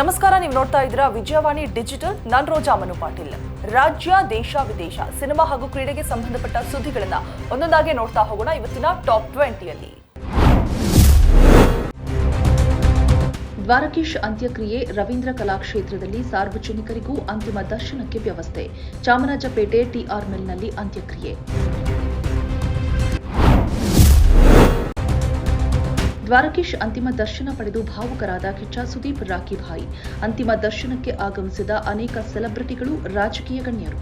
ನಮಸ್ಕಾರ, ನೀವು ನೋಡ್ತಾ ಇದ್ದೀರಾ ವಿಜಯವಾಣಿ ಡಿಜಿಟಲ್. ನಾನ್ ರೋಜಾ ಮನು ಪಾಟೀಲ್. ರಾಜ್ಯ, ದೇಶ, ವಿದೇಶ, ಸಿನಿಮಾ ಹಾಗೂ ಕ್ರೀಡೆಗೆ ಸಂಬಂಧಪಟ್ಟ ಸುದ್ದಿಗಳನ್ನ ಒಂದೊಂದಾಗಿ ನೋಡ್ತಾ ಹೋಗೋಣ ಇವತ್ತಿನ ಟಾಪ್ ಟ್ವೆಂಟಿಯಲ್ಲಿ. ದ್ವಾರಕೀಶ್ ಅಂತ್ಯಕ್ರಿಯೆ ರವೀಂದ್ರ ಕಲಾಕ್ಷೇತ್ರದಲ್ಲಿ ಸಾರ್ವಜನಿಕರಿಗೂ ಅಂತಿಮ ದರ್ಶನಕ್ಕೆ ವ್ಯವಸ್ಥೆ. ಚಾಮರಾಜಪೇಟೆ ಟಿಆರ್ ಮಿಲ್ನಲ್ಲಿ ಅಂತ್ಯಕ್ರಿಯೆ. ದ್ವಾರಕೀಶ್ ಅಂತಿಮ ದರ್ಶನ ಪಡೆದು ಭಾವುಕರಾದ ಕಿಚ್ಚ ಸುದೀಪ್ ರಾಖಿಭಾಯಿ. ಅಂತಿಮ ದರ್ಶನಕ್ಕೆ ಆಗಮಿಸಿದ ಅನೇಕ ಸೆಲೆಬ್ರಿಟಿಗಳು, ರಾಜಕೀಯ ಗಣ್ಯರು.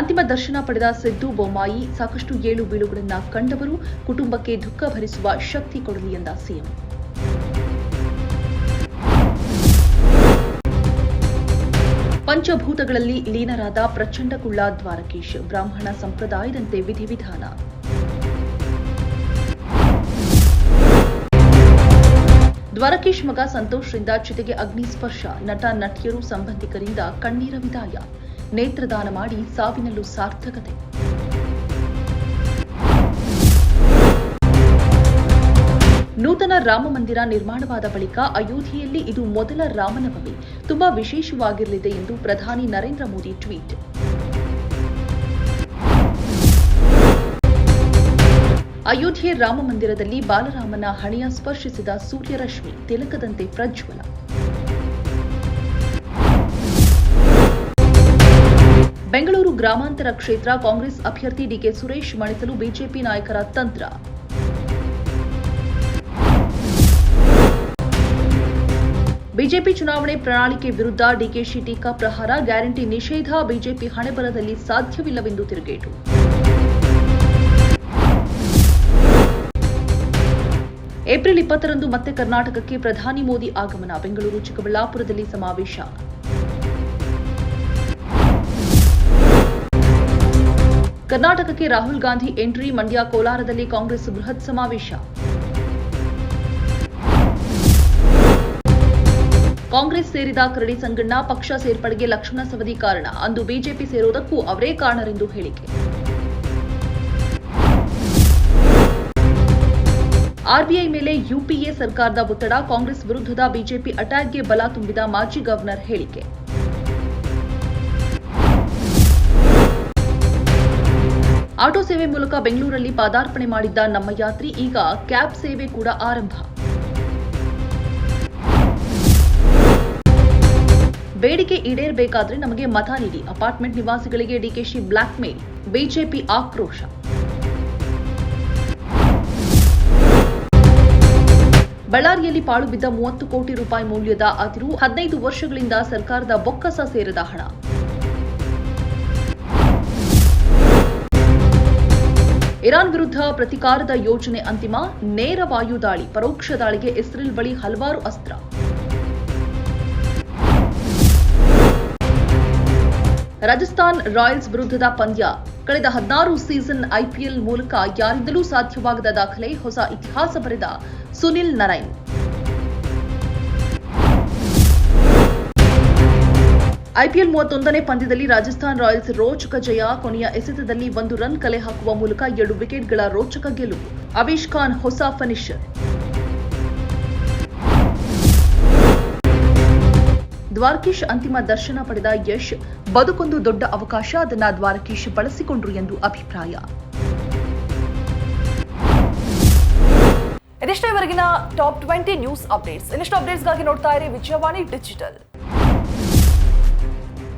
ಅಂತಿಮ ದರ್ಶನ ಪಡೆದ ಸಿದ್ದು ಬೊಮ್ಮಾಯಿ ಸಾಕಷ್ಟು ಏಳು ಬೀಳುಗಳನ್ನ ಕಂಡವರು, ಕುಟುಂಬಕ್ಕೆ ದುಃಖ ಭರಿಸುವ ಶಕ್ತಿ ಕೊಡಲಿ ಎಂದ ಸಿಎಂ. ಪಂಚಭೂತಗಳಲ್ಲಿ ಲೀನರಾದ ಪ್ರಚಂಡಕುಳ್ಳ ದ್ವಾರಕೀಶ್ ಬ್ರಾಹ್ಮಣ ಸಂಪ್ರದಾಯದಂತೆ ವಿಧಿವಿಧಾನ ದ್ವಾರಕೀಶ್ ಮಗ ಸಂತೋಷ್ರಿಂದ ಚಿತೆಗೆ ಅಗ್ನಿ ಸ್ಪರ್ಶ. ನಟ, ನಟಿಯರು ಸಂಬಂಧಿಕರಿಂದ ಕಣ್ಣೀರ ವಿದಾಯ. ನೇತ್ರದಾನ ಮಾಡಿ ಸಾವಿನಲ್ಲೂ ಸಾರ್ಥಕತೆ. ನೂತನ ರಾಮ ಮಂದಿರ ನಿರ್ಮಾಣವಾದ ಬಳಿಕ ಅಯೋಧ್ಯೆಯಲ್ಲಿ ಇದು ಮೊದಲ ರಾಮನವಮಿ. ತುಂಬಾ ವಿಶೇಷವಾಗಿರಲಿದೆ ಎಂದು ಪ್ರಧಾನಿ ನರೇಂದ್ರ ಮೋದಿ ಟ್ವೀಟ್. ಅಯೋಧ್ಯೆ ರಾಮ ಮಂದಿರದಲ್ಲಿ ಬಾಲರಾಮನ ಹಣೆಯ ಸ್ಪರ್ಶಿಸಿದ ಸೂರ್ಯರಶ್ಮಿ ತಿಲಕದಂತೆ ಪ್ರಜ್ವಲ. ಬೆಂಗಳೂರು ಗ್ರಾಮಾಂತರ ಕ್ಷೇತ್ರ ಕಾಂಗ್ರೆಸ್ ಅಭ್ಯರ್ಥಿ ಡಿಕೆ ಸುರೇಶ್ ಮಣಿಸಲು ಬಿಜೆಪಿ ನಾಯಕರ ತಂತ್ರ. ಬಿಜೆಪಿ ಚುನಾವಣೆ ಪ್ರಣಾಳಿಕೆ ವಿರುದ್ಧ ಡಿಕೆಶಿ ಟೀಕಾ ಪ್ರಹಾರ, ಗ್ಯಾರಂಟಿ ನಿಷೇಧ, ಬಿಜೆಪಿ ಹಣೆಬರದಲ್ಲಿ ಸಾಧ್ಯವಿಲ್ಲವೆಂದು ತಿರುಗೇಟು. ಏಪ್ರಿಲ್ ಇಪ್ಪತ್ತರಂದು ಮತ್ತೆ ಕರ್ನಾಟಕಕ್ಕೆ ಪ್ರಧಾನಿ ಮೋದಿ ಆಗಮನ, ಬೆಂಗಳೂರು, ಚಿಕ್ಕಬಳ್ಳಾಪುರದಲ್ಲಿ ಸಮಾವೇಶ. ಕರ್ನಾಟಕಕ್ಕೆ ರಾಹುಲ್ ಗಾಂಧಿ ಎಂಟ್ರಿ, ಮಂಡ್ಯ, ಕೋಲಾರದಲ್ಲಿ ಕಾಂಗ್ರೆಸ್ ಬೃಹತ್ ಸಮಾವೇಶ. ಕಾಂಗ್ರೆಸ್ ಸೇರಿದ ಕರಡಿ ಸಂಗಣ್ಣ ಪಕ್ಷ ಸೇರ್ಪಡೆಗೆ ಲಕ್ಷ್ಮಣ ಸವದಿ ಕಾರಣ. ಅಂದು ಬಿಜೆಪಿ ಸೇರೋದಕ್ಕೂ ಅವರೇ ಕಾರಣರೆಂದು ಹೇಳಿಕೆ. ಆರ್ಬಿಐ ಮೇಲೆ ಯುಪಿಎ ಸರ್ಕಾರದ ಒತ್ತಡ, ಕಾಂಗ್ರೆಸ್ ವಿರುದ್ಧದ ಬಿಜೆಪಿ ಅಟ್ಯಾಕ್ಗೆ ಬಲ ತುಂಬಿದ ಮಾಜಿ ಗವರ್ನರ್ ಹೇಳಿಕೆ. ಆಟೋ ಸೇವೆ ಮೂಲಕ ಬೆಂಗಳೂರಲ್ಲಿ ಪಾದಾರ್ಪಣೆ ಮಾಡಿದ್ದ ನಮ್ಮ ಯಾತ್ರಿ ಈಗ ಕ್ಯಾಬ್ ಸೇವೆ ಕೂಡ ಆರಂಭ. ಬೇಡಿಕೆ ಈಡೇರಬೇಕಾದ್ರೆ ನಮಗೆ ಮತ ನೀಡಿ. ಅಪಾರ್ಟ್ಮೆಂಟ್ ನಿವಾಸಿಗಳಿಗೆ ಡಿಕೆಶಿ ಬ್ಲಾಕ್ ಮೇಲ್ ಬಿಜೆಪಿ ಆಕ್ರೋಶ. ಬಳ್ಳಾರಿಯಲ್ಲಿ ಪಾಳು ಬಿದ್ದ ಮೂವತ್ತು ಕೋಟಿ ರೂಪಾಯಿ ಮೌಲ್ಯದ ಅದಿರು ಹದಿನೈದು ವರ್ಷಗಳಿಂದ ಸರ್ಕಾರದ ಬೊಕ್ಕಸ ಸೇರದ ಹಣ. ಇರಾನ್ ವಿರುದ್ಧ ಪ್ರತಿಕಾರದ ಯೋಜನೆ ಅಂತಿಮ, ನೇರ ವಾಯು ದಾಳಿ, ಪರೋಕ್ಷ ದಾಳಿಗೆ ಇಸ್ರೇಲ್ ಬಳಿ ಹಲವಾರು ಅಸ್ತ್ರ. ರಾಜಸ್ಥಾನ್ ರಾಯಲ್ಸ್ ವಿರುದ್ಧದ ಪಂದ್ಯ. ಕಳೆದ ಹದಿನಾರು ಸೀಸನ್ ಐಪಿಎಲ್ ಮೂಲಕ ಯಾರಿಂದಲೂ ಸಾಧ್ಯವಾಗದ ದಾಖಲೆ ಹೊಸ ಇತಿಹಾಸ ಬರೆದ ಸುನಿಲ್ ನರೈನ್ ಐಪಿಎಲ್ ಮೂವತ್ತೊಂದನೇ ಪಂದ್ಯದಲ್ಲಿ ರಾಜಸ್ಥಾನ್ ರಾಯಲ್ಸ್ ರೋಚಕ ಜಯ, ಕೊನೆಯ ಎಸೆತದಲ್ಲಿ ಒಂದು ರನ್ ಕಲೆ ಹಾಕುವ ಮೂಲಕ ಎರಡು ವಿಕೆಟ್ಗಳ ರೋಚಕ ಗೆಲುವು. ಅವೇಶ್ ಖಾನ್ ಹೊಸ ಫಿನಿಶರ್ ದ್ವಾರಕೀಶ್ ಅಂತಿಮ ದರ್ಶನ ಪಡೆದ ಯಶ್ ಬದುಕೊಂದು ದೊಡ್ಡ ಅವಕಾಶ ಅದನ್ನ ದ್ವಾರಕೀಶ್ ಬಳಸಿಕೊಂಡ್ರು ಎಂದು ಅಭಿಪ್ರಾಯ. ಇದಿಷ್ಟೇ ಟಾಪ್ ಟ್ವೆಂಟಿ ನ್ಯೂಸ್ ಅಪ್ಡೇಟ್ಸ್. ಇನ್ನಷ್ಟು ಅಪ್ಡೇಟ್ಸ್ಗಾಗಿ ನೋಡ್ತಾ ಇರಿ ವಿಜಯವಾಣಿ ಡಿಜಿಟಲ್.